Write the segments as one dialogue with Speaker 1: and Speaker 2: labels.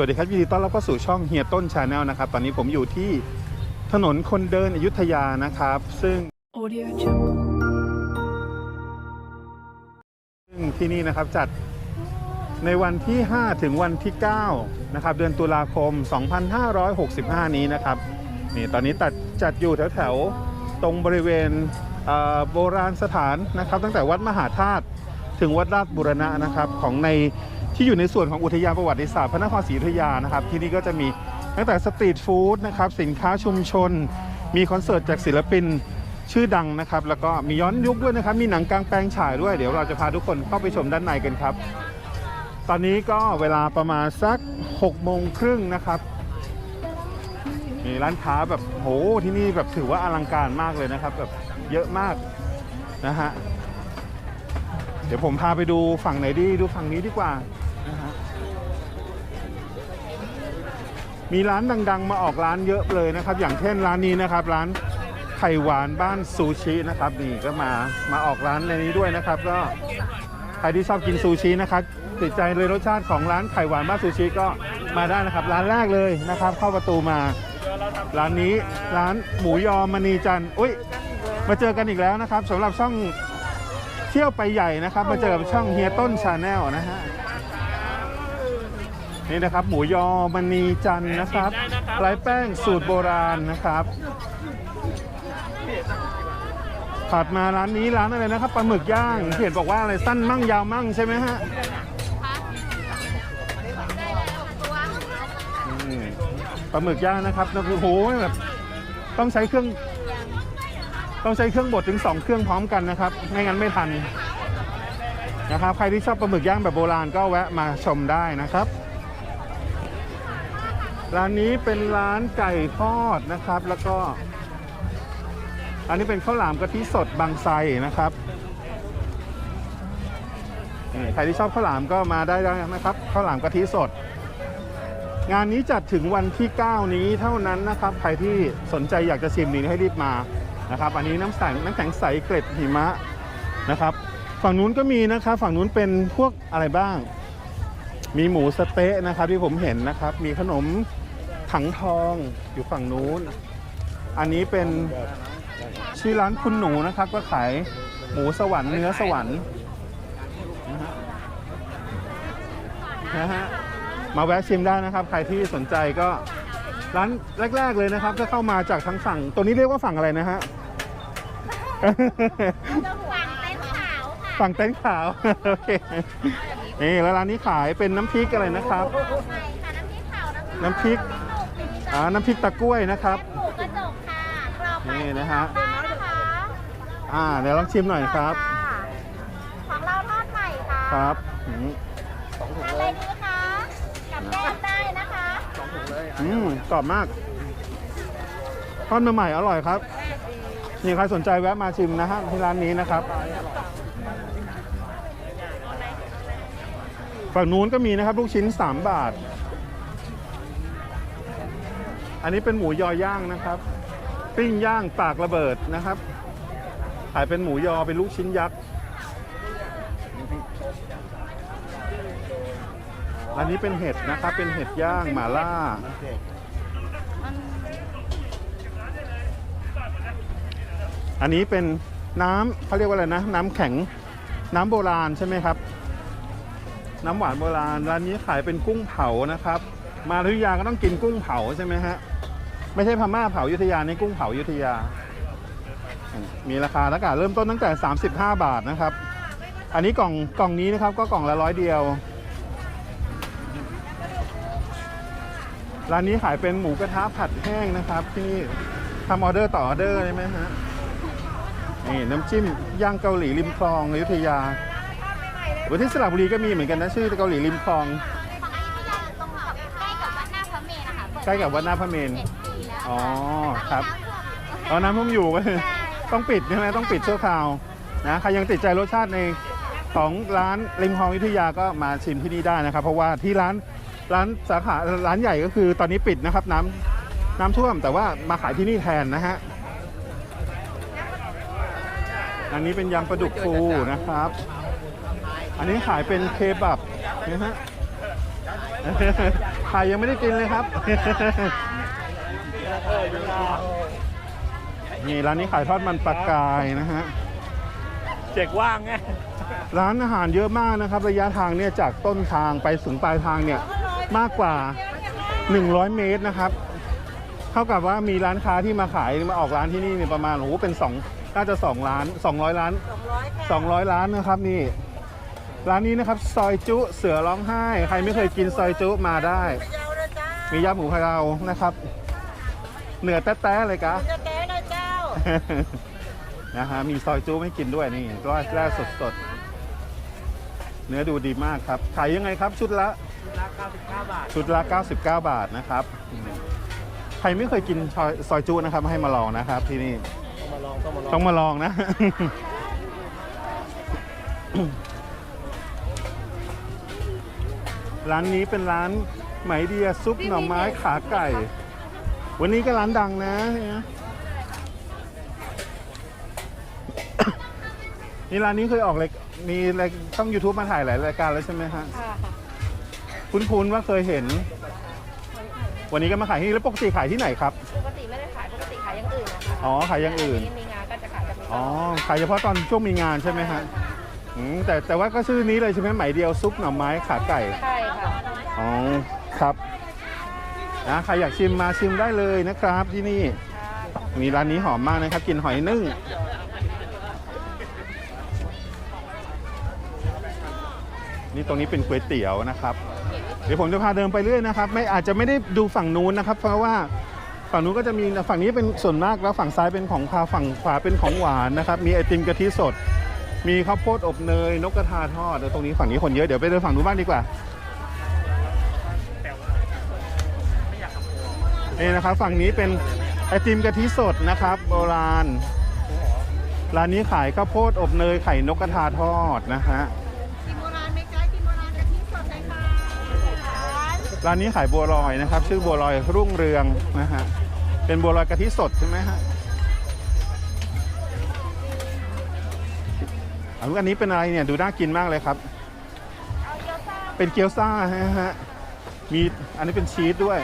Speaker 1: วัสดีครับยินดีต้อนรับเข้าสู่ช่องเฮียต้นชาแนลนะครับ ตอนนี้ผมอยู่ที่ถนนคนเดินอยุธยานะครับ ซึ่ง
Speaker 2: Audio Jungle.
Speaker 1: ซึ่งที่นี่นะครับจัดในวันที่ 5 ถึงวันที่ 9 นะครับ เดือนตุลาคม 2565 นี้นะครับนี่ตอนนี้ตัดจัดอยู่แถวแถวๆตรงบริเวณเอ่อโบราณสถานนะครับ ตั้งแต่วัดมหาธาตุถึงวัดราชบุรณะนะครับของใน ที่อยู่ในส่วนของอุทยานประวัติศาสตร์พระนครศรีอยุธยานะครับ ที่นี่ก็จะมีตั้งแต่สตรีทฟู้ดนะครับสินค้าชุมชน มีคอนเสิร์ตจากศิลปินชื่อดังนะครับ แล้วก็มีย้อนยุคด้วยนะครับ มีหนังกลางแปลงฉายด้วย เดี๋ยวเราจะพาทุกคนเข้าไปชมด้านในกันครับ ตอนนี้ก็เวลาประมาณสัก6โมงครึ่งนะครับมีร้านค้าแบบโหที่นี่แบบถือว่าอลังการมากเลยนะครับแบบเยอะมากนะฮะเดี๋ยวผมพาไปดูฝั่งไหนดีดูฝั่งนี้ดีกว่า นะฮะมีร้านดัง ๆ มาออกร้านเยอะเลยนะครับ อย่างเช่นร้านนี้นะครับ ร้านไข่หวานบ้านซูชินะครับนี่ก็มามาออกร้านในนี้ด้วยนะครับ ก็ใครที่ชอบกินซูชินะครับติดใจเลยรสชาติของร้านไข่หวานบ้านซูชิก็มาได้นะครับ ร้านแรกเลยนะครับ เข้าประตูมา ร้านนี้ร้านหมูยอมณีจันทร์อุ้ยมาเจอกันอีกแล้วนะครับสำหรับช่องเที่ยวไปใหญ่นะครับ มาเจอกับช่องเฮียต้นชาแนลนะฮะ นี่นะครับ หมูยอมณีจันทร์นะครับไร้แป้งสูตรโบราณนะครับ ถัดมาร้านนี้ร้านอะไรนะครับปลาหมึกย่างเห็นบอกว่าอะไรสั้นมั่งยาวมั่งใช่ไหมฮะอืมปลาหมึกย่างนะครับนะคือโหแบบต้องใช้เครื่อง ต้องใช้เครื่องบดถึง2เครื่องพร้อมกันนะครับไม่งั้นไม่ทันนะครับใครที่ชอบปลาหมึกย่างแบบโบราณก็แวะมาชมได้นะครับ ร้านนี้เป็นร้านไก่ทอดนะครับ แล้วก็ อันนี้เป็นข้าวหลามกะทิสดบางไทรนะครับใครที่ชอบข้าวหลามก็มาได้นะครับข้าวหลามกะทิสด งานนี้จัดถึงวันที่ 9 นี้เท่านั้นนะครับ ใครที่สนใจอยากจะชิมนี่ให้รีบมานะครับ อันนี้น้ำแข็งน้ำแข็งใสเกล็ดหิมะนะครับ ฝั่งนู้นก็มีนะครับ ฝั่งนู้นเป็นพวกอะไรบ้าง มีหมูสะเต๊ะนะครับที่ผมเห็นนะครับ มีขนมถังทองอยู่ฝั่งนู้น อันนี้เป็นชื่อร้านคุณหนูนะครับ ก็ขายหมูสวรรค์เนื้อสวรรค์นะฮะนะฮะมาแวะชิมได้นะครับ ใครที่สนใจก็ร้านแรก ๆ เลยนะครับ ก็เข้ามาจากทั้งฝั่งตัวนี้เรียกว่าฝั่งอะไรนะฮะ
Speaker 3: ฝั่งเต็นท์ขาวค่ะ
Speaker 1: ฝั่งเต็นท์ขาวโอเค นี่แล้วร้านนี้ขายเป็นน้ำพริกอะไรนะครับ
Speaker 3: ใช่ค่ะน้ำพริกขาว
Speaker 1: น้ำพริกอ่าน้ำพริกตะกล้วยนะครับ
Speaker 3: หมูกระจกค่ะกรอบ
Speaker 1: นี่นะฮะ
Speaker 3: ได้นะคะ
Speaker 1: อ่าเดี๋ยวลองชิมหน่อยครับ
Speaker 3: ของเราทอดใหม่ค่ะ
Speaker 1: ครับอืม
Speaker 3: อะไรดีคะกับแก้มได้นะคะ
Speaker 1: อืมกรอบมากทอดมาใหม่อร่อยครับนี่ใครสนใจแวะมาชิมนะฮะที่ร้านนี้นะครับ ฝั่งนู้นก็มีนะครับ ลูกชิ้น 3 บาท อันนี้เป็นหมูยอย่างนะครับ ปิ้งย่างปากระเบิดนะครับ ขายเป็นหมูยอเป็นลูกชิ้นยักษ์อันนี้เป็นเห็ดนะครับ เป็นเห็ดย่างหม่าล่า อันนี้เป็นน้ำเขาเรียกว่าอะไรนะ น้ำแข็งน้ำโบราณใช่ไหมครับ น้ำหวานโบราณร้านนี้ขายเป็นกุ้งเผานะครับ มาอยุธยาก็ต้องกินกุ้งเผาใช่ไหมฮะไม่ใช่พม่าเผาอยุธยาในกุ้งเผาอยุธยา มีราคาแล้วกันเริ่มต้นตั้งแต่ 35 บาทนะครับ อันนี้กล่องกล่องนี้นะครับก็กล่องละร้อยเดียวร้านนี้ขายเป็นหมูกระทะผัดแห้งนะครับ ที่นี่ทำออเดอร์ต่อออเดอร์ใช่ไหมฮะนี่น้ำจิ้มย่างเกาหลีริมคลองอยุธยา วันที่สระบุรีก็มีเหมือนกันนะชื่อเกาหลีริมคลอง
Speaker 3: ฝั่งอยุธยาตรงกับใกล้กับวัดหน้าพระเมรุนะคะเปิด
Speaker 1: ใกล้กับวัดหน้าพระเมรุ
Speaker 3: เจ็ดปีแล้ว
Speaker 1: อ๋อะครับ
Speaker 3: ตอนนี้
Speaker 1: เอาน้ำท่วมอยู่ก็คือต้องปิดใช่ไหมต้องปิดชั่วคราวนะใครยังติดใจรสชาติในของร้านริมคลองอยุธยาก็มาชิมที่นี่ได้นะครับ เพราะว่าที่ร้านร้านสาขาร้านใหญ่ก็คือตอนนี้ปิดนะครับ น้ำน้ำท่วมแต่ว่ามาขายที่นี่แทนนะฮะอันนี้เป็นยำปลาดุกฟูนะครับ อันนี้ขายเป็นเคบับนะฮะไข่ยังไม่ได้กินเลยครับ นี่ร้านนี้ขายทอดมันปลากายนะฮะ
Speaker 2: เจ็กว่างไง
Speaker 1: ร้านอาหารเยอะมากนะครับ ระยะทางเนี่ยจากต้นทางไปถึงปลายทางเนี่ยมากกว่า 100 เมตรนะครับ เท่ากับว่ามีร้านค้าที่มาขายมาออกร้านที่นี่เนี่ยประมาณโอ้โหเป็น2น่าจะ 2 ล้าน 200 ล้าน 200 ล้านนะครับนี่ ร้านนี้นะครับซอยจุเสือร้องไห้ ใครไม่เคยกินซอยจุมาได้มียำหมูพะเรานะครับ เหนือแต๊ะๆเลยกะ
Speaker 3: จะแก้นะเจ้า
Speaker 1: นะฮะมีซอยจูให้กินด้วยนี่ก็แร่สดสดๆเนื้อดูดีมากครับขายยังไงครับ ชุดละ
Speaker 2: ราคา99 บาท
Speaker 1: ชุดละ 99 บาทนะครับอืมใครไม่เคยกินซอยซอยจูนะครับ ให้มาลองนะครับ ที่นี่
Speaker 2: ต้องมาลองต้องมาลอง
Speaker 1: ต้องมาลองนะ ร้านนี้เป็นร้านไหมเดียซุปหน่อไม้ขาไก่ วันนี้ก็ร้านดังนะเนี่ยนี่ร้านนี้เคยออกเลยมีรายช่อง YouTube มาถ่ายหลายรายการแล้วใช่ไหมฮะ
Speaker 3: ค่ะ
Speaker 1: คุ้นๆว่าเคยเห็น วันนี้ก็มาขายที่นี่แล้วปกติขายที่ไหนครับ
Speaker 3: ปกติไม่ได้ขายปกติขายอย่างอื่นนะคะ
Speaker 1: อ๋อขายอย่างอื่น
Speaker 3: แต่ทีมีงานก็จะขายแบบนี้
Speaker 1: อ๋อขายเฉพาะตอนช่วงมีงานใช่ไหมฮะอืมแต่แต่ว่าก็ชื่อนี้เลยใช่ไหมไหมเดียวซุปหน่อไม้ขาไก่
Speaker 3: ใช่ค่ะ
Speaker 1: อ๋อครับนะใครอยากชิมมาชิมได้เลยนะครับที่นี่มีร้านนี้หอมมากนะครับกินหอยนึ่งนี่ตรงนี้เป็นก๋วยเตี๋ยวนะครับ เดี๋ยวผมจะพาเดินไปเรื่อยนะครับ ไม่อาจจะไม่ได้ดูฝั่งนู้นนะครับ เพราะว่าฝั่งนู้นก็จะมีฝั่งนี้เป็นส่วนมากแล้วฝั่งซ้ายเป็นของคาวฝั่งขวาเป็นของหวานนะครับ มีไอติมกะทิสด มีข้าวโพดอบเนย นกกระทาทอดแล้วตรงนี้ฝั่งนี้คนเยอะเดี๋ยวไปเดินฝั่งนู้นบ้างดีกว่า นี่นะครับฝั่งนี้เป็นไอติมกะทิสดนะครับ โบราณ ร้านนี้ขายข้าวโพดอบเนยไข่นกกระทาทอดนะฮะ
Speaker 3: กินโบราณไหมจ๊ะกินโบราณกะทิสดเลยค่ะ
Speaker 1: ร้านนี้ขายบัวลอยนะครับ ชื่อบัวลอยรุ่งเรืองนะฮะเป็นบัวลอยกะทิสดใช่ไหมฮะอันนี้เป็นอะไรเนี่ยดูน่ากินมากเลยครับ
Speaker 3: เอาเกี๊ยวซ่า
Speaker 1: เป็นเกี๊ยวซ่าฮะมีอันนี้เป็นชีสด้วย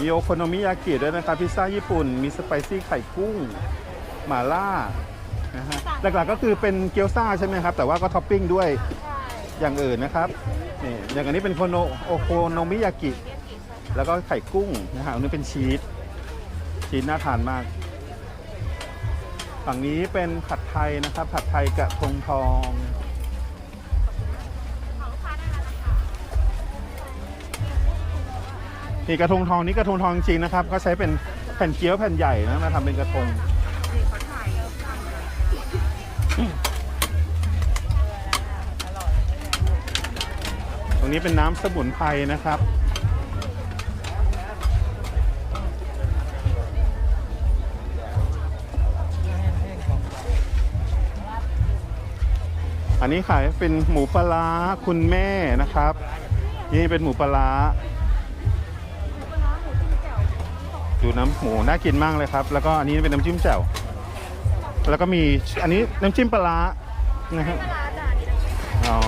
Speaker 3: มี
Speaker 1: โอโคโนมิยากิด้วยนะครับพิซซ่าญี่ปุ่น มีสไปซี่ไข่กุ้งหม่าล่านะฮะหลักๆก็คือเป็นเกี๊ยวซ่าใช่ไหมครับ แต่ว่าก็ท็อปปิ้งด้วย
Speaker 3: ใช่
Speaker 1: อย่างอื่นนะครับนี่อย่างอันนี้เป็นโคโนโอโคโนมิยากิ แล้วก็ไข่กุ้งนะฮะอันนี้เป็นชีสชีสน่าทานมากฝั่งนี้เป็นผัดไทยนะครับ ผัดไทยกระทงทอง นี่กระทงทองนี่กระทงทองจริงนะครับเขาใช้เป็นแผ่นเกี๊ยวแผ่นใหญ่นะมาทำเป็นกระทงตรงนี้เป็นน้ำสมุนไพรนะครับอันนี้ขายเป็นหมูปลาร้าคุณแม่นะครับ นี่เป็นหมูปลา ดูน้ำหมูน่ากินมากเลยครับ แล้วก็อันนี้เป็นน้ำจิ้มแจ่วแล้วก็มีอันนี้น้ำจิ้มปลาร้านะฮะ
Speaker 3: ปลาร้าจ้ะนี่นะ
Speaker 1: อ๋อ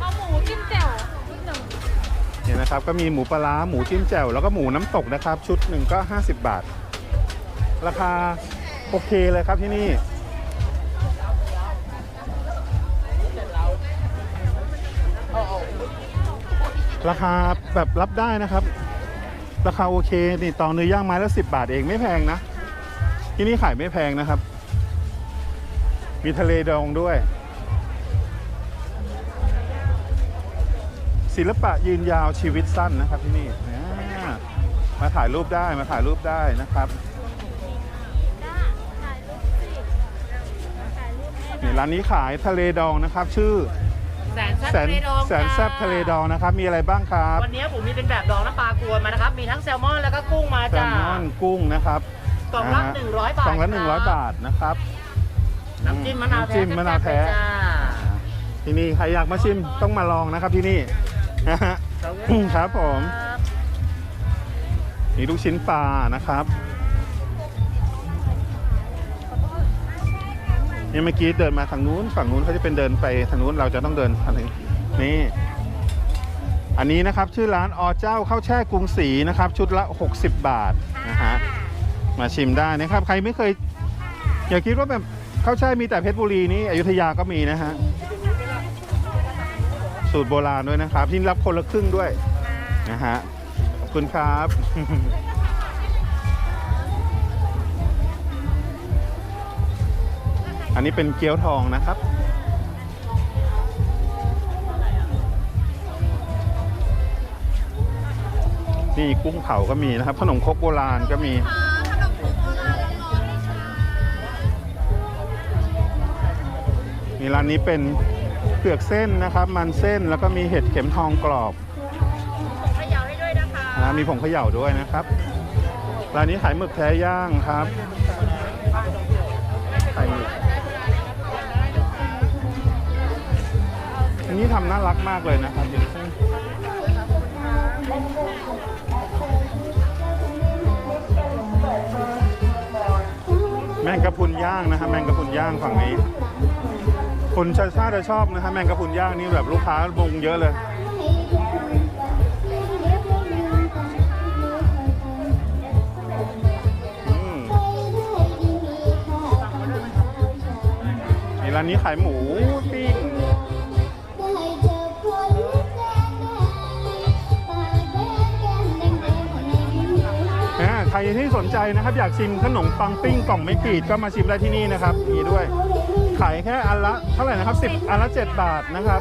Speaker 3: เอาหมูจิ้มแจ่วนิดหนึ่ง
Speaker 1: เนี่ยนะครับก็มีหมูปลาร้าหมูจิ้มแจ่วแล้วก็หมูน้ำตกนะครับ ชุดหนึ่งก็ 50 บาท ราคาโอเคเลยครับที่นี่ราคาแบบรับได้นะครับ ราคาโอเคนี่ตองเนื้อย่างไม้ละสิบาทเองไม่แพงนะ ที่นี่ขายไม่แพงนะครับ มีทะเลดองด้วย ศิลปะยืนยาวชีวิตสั้นนะครับที่นี่อ่ามาถ่ายรูปได้มาถ่ายรูปได้นะครับ
Speaker 3: จ้าถ่ายรูปสิถ่ายรูปให้
Speaker 1: นี่ร้านนี้ขายทะเลดองนะครับ ชื่อ
Speaker 2: แสน
Speaker 1: แส
Speaker 2: แซ่บ
Speaker 1: น
Speaker 2: ทะเลดอง
Speaker 1: แสนแซบทะเลดองนะครับ มีอะไรบ้างครับ
Speaker 2: วันนี้ผมมีเป็นแบบดองน้ำปลากวนมานะครับ มีทั้งแซลมอนแล้วก็กุ้งมา
Speaker 1: แซล
Speaker 2: จ้าม
Speaker 1: อนกุ้งนะครับ
Speaker 2: กล่องละา
Speaker 1: ฮ
Speaker 2: 100บาท
Speaker 1: กล่องละ
Speaker 2: ครับ
Speaker 1: 100บาทนะครับ
Speaker 2: น้ำจิ้มมะนาวแท้
Speaker 1: น้ำจิ้มมะนาวแท้
Speaker 2: ซ่บๆเลยจ้า
Speaker 1: ที่นี่ใครอยากมาชิมต้องมาลองนะครับที่นี่นะฮะ ครับผม มีลูกชิ้นปลานะครับ นี่เมื่อกี้เดินมาทางนู้นฝั่งนู้นเขาจะเป็นเดินไปทางนู้นเราจะต้องเดินทางนี้นี่ อันนี้นะครับชื่อร้านอเจ้าข้าวแช่กรุงศรีนะครับ ชุดละ 60 บาทนะฮะมาชิมได้นะครับ ใครไม่เคย อย่าคิดว่าแบบข้าวแช่มีแต่เพชรบุรีนี่อยุธยาก็มีนะฮะสูตรโบราณด้วยนะครับที่รับคนละครึ่งด้วยนะฮะขอบคุณครับ อันนี้เป็นเกี๊ยวทองนะครับ นี่กุ้งเผาก็มีนะครับ ขนมครกโบราณก็มี
Speaker 3: ขนมครกโบราณร้อนๆเลยค่ะ
Speaker 1: นี่ร้านนี้เป็นเปลือกเส้นนะครับ มันเส้นแล้วก็มีเห็ดเข็มทองกรอบ
Speaker 2: ขยาวให้ด้วยนะคะ
Speaker 1: นะมีผงเขย่าด้วยนะครับ ร้านนี้ขายหมึกแท้ย่างครับ นี้ทำน่ารักมากเลยนะครับอย่างแมงกะพุนย่างนะครับแมงกะพุนย่างฝั่งนี้คุณชาชาจะชอบนะครับแมงกะพุนย่างนี่แบบลูกค้าบงเยอะเลยนี่ร้านนี้ขายหมูปิ้ง ใครที่สนใจนะครับ อยากชิมขนมปังปิ้งกล่องไม่ขีดก็มาชิมได้ที่นี่นะครับมีด้วย ขายแค่อันละเท่าไหร่นะครับ 10อันละ7บาทนะครับ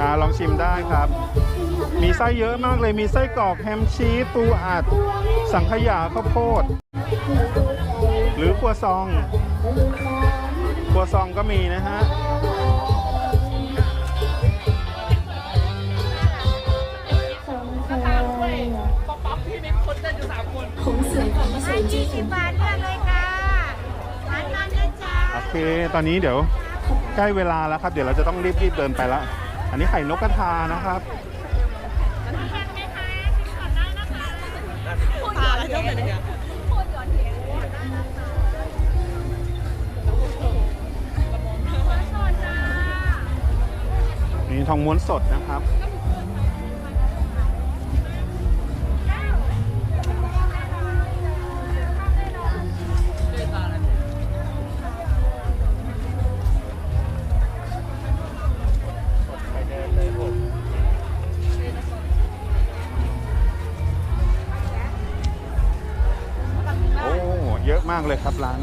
Speaker 1: อ่าลองชิมได้ครับ มีไส้เยอะมากเลยมีไส้กรอกแฮมชีสปูอัด สังขยาข้าวโพด หรือครัวซองครัวซองก็มีนะฮะ
Speaker 3: สิบบาทเลือกเลยค่ะร้านมันนะจ๊ะ
Speaker 1: โอเค ตอนนี้เดี๋ยวใกล้เวลาแล้วครับ เดี๋ยวเราจะต้องรีบๆเดินไปแล้วอันนี้ไข่นกกระทานะครับนี่ทองม้วนสดนะครับ มากเลยครับร้าน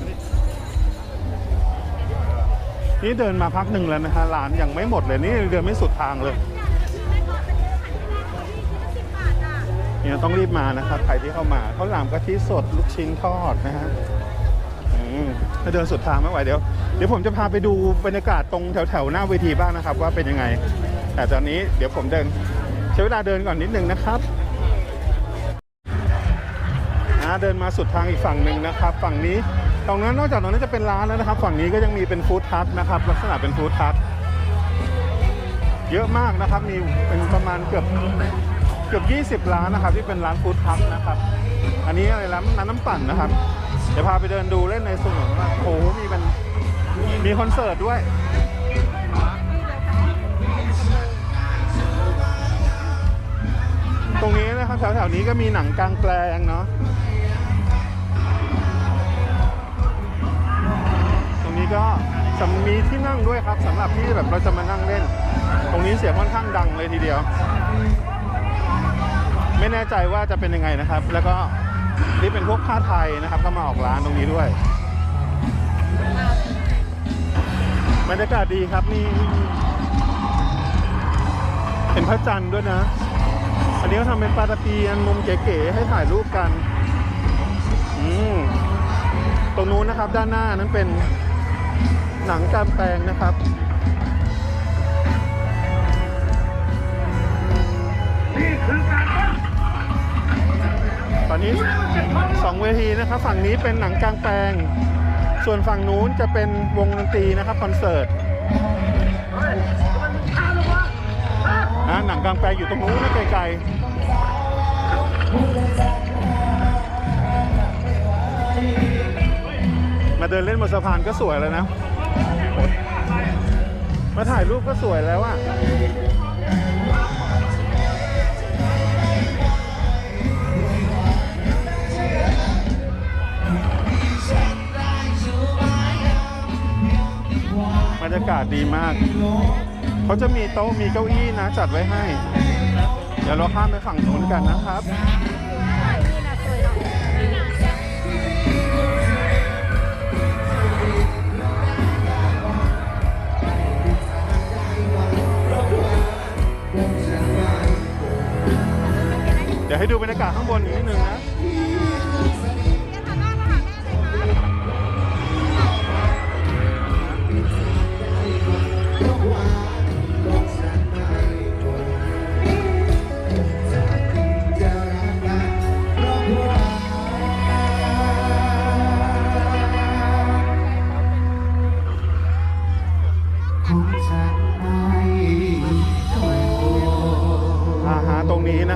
Speaker 1: นี่เดินมาพักหนึ่งแล้วนะฮะร้านยังไม่หมดเลยนี่เดินไม่สุดทางเลยเนี่ยต้องรีบมานะครับใครที่เข้ามาข้าวหลามกะทิสดลูกชิ้นทอดนะฮะถ้าเดินสุดทางไม่ไหวเดี๋ยวเดี๋ยวผมจะพาไปดูบรรยากาศตรงแถวแถวๆหน้าเวทีบ้างนะครับ ว่าเป็นยังไง แต่ตอนนี้เดี๋ยวผมเดินใช้เวลาเดินก่อนนิดนึงนะครับ นะเดินมาสุดทางอีกฝั่งหนึ่งนะครับ ฝั่งนี้ตรงนั้นนอกจากตรงนั้นจะเป็นร้านแล้วนะครับ ฝั่งนี้ก็ยังมีเป็นฟู้ดทัคนะครับลักษณะเป็นฟู้ดทัคเยอะมากนะครับมีเป็นประมาณเกือบเกือบ20 ร้านนะครับ ที่เป็นร้านฟู้ดทัคนะครับ อันนี้อะไรร้านน้ำน้ำปั่นนะครับเดี๋ยวพาไปเดินดูเล่นในสนุนว่าโอ้โหมีเป็นมีคอนเสิร์ตด้วยตรงนี้นะครับแถวๆนี้ก็มีหนังกลางแปลงเนาะ ก็จะมีที่นั่งด้วยครับสำหรับที่แบบเราจะมานั่งเล่น ตรงนี้เสียงค่อนข้างดังเลยทีเดียว ไม่แน่ใจว่าจะเป็นยังไงนะครับ แล้วก็นี่เป็นพวกผ้าไทยนะครับก็มาออกร้านตรงนี้ด้วยบรรยากาศดีครับนี่เป็นพระจันทร์ด้วยนะ อันนี้ก็ทำเป็นปลาตะเพียนมุมเก๋ๆให้ถ่ายรูปกัน อืมตรงนู้นนะครับด้านหน้านั้นเป็น หนังกลางแปลงนะครับตอนนี้สองเวทีนะครับฝั่งนี้เป็นหนังกลางแปลง ส่วนฝั่งนู้นจะเป็นวงดนตรีนะครับคอนเสิร์ตอ่าหนังกลางแปลงอยู่ตรงนู้นนะไกลๆมาเดินเล่นบนสะพานก็สวยแล้วนะ มาถ่ายรูปก็สวยแล้วอะบรรยากาศดีมาก เขาจะมีโต๊ะมีเก้าอี้นะจัดไว้ให้ เดี๋ยวเราข้ามไปฝั่งนู้นกันนะครับ ดูบรรยากาศข้างบนอีกนิดนึงนะ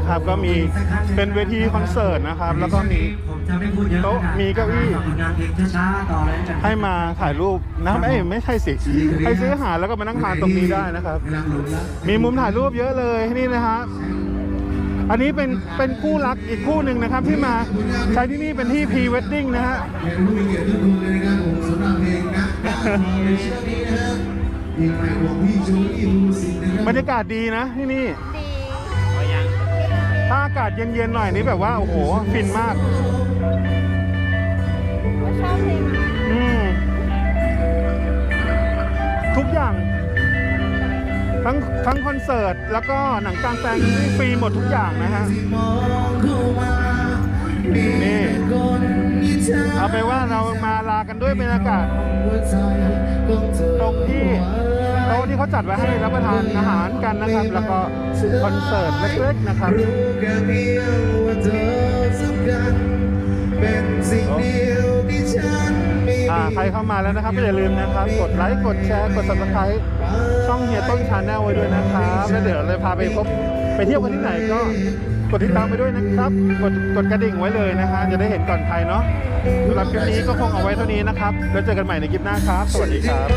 Speaker 1: นะครับ ก็มีเป็นเวทีคอนเสิร์ตนะครับ แล้วก็มี
Speaker 4: ผมจะไม่พูดเยอะ
Speaker 1: โต๊ะมีเก้าอี้ให้มาถ่ายรูปนะเอ้ยไม่ใช่สิให้ซื้ออาหารแล้วก็มานั่งทานตรงนี้ได้นะครับ มีมุมถ่ายรูปเยอะเลยนี่นะฮะอันนี้เป็นเป็นคู่รักอีกคู่หนึ่งนะครับที่มาใช้ที่นี่เป็นที่พรีเวดดิ้งนะฮะ
Speaker 5: บรร
Speaker 1: ยากาศดีนะที่นี่ ถ้าอากาศเย็นๆหน่อยนี่แบบว่าโอ้โหฟินมากอืมทุกอย่าง ทั้งทั้งคอนเสิร์ต แล้วก็หนังกลางแปลงนี่ฟรีหมดทุกอย่างนะฮะ
Speaker 5: ที่มองเข้ามามี
Speaker 1: นี่
Speaker 5: คนที่ เอา
Speaker 1: ไปนว่าเรามาลากันด้วยบรรยากาศตรงที่โต๊ะที่เขาจัดไว้ให้รับประทานอาหารกันนะครับ แล้วก็คอนเสิร์ตเล็กๆนะครับ
Speaker 5: อสำคัญเป็นสิ่งเดียวที่ฉันไม่
Speaker 1: อ่า
Speaker 5: มี
Speaker 1: ใครเข้ามาแล้วนะครับอย่าลืมนะครับ กดไลค์กดแชร์กด subscribe ช่องเฮียต้นชาแนลไว้ด้วยนะครับแล้วเดี๋ยวเลยพาไปพบไปเที่ยวกันที่ไหนก็ กดติดตามไปด้วยนะครับ กดกดกระดิ่งไว้เลยนะฮะจะได้เห็นก่อนใครเนาะสำหรับคลิปนี้ก็คงเอาไว้เท่านี้นะครับ แล้วเจอกันใหม่ในคลิปหน้าครับ สวัสดีครับ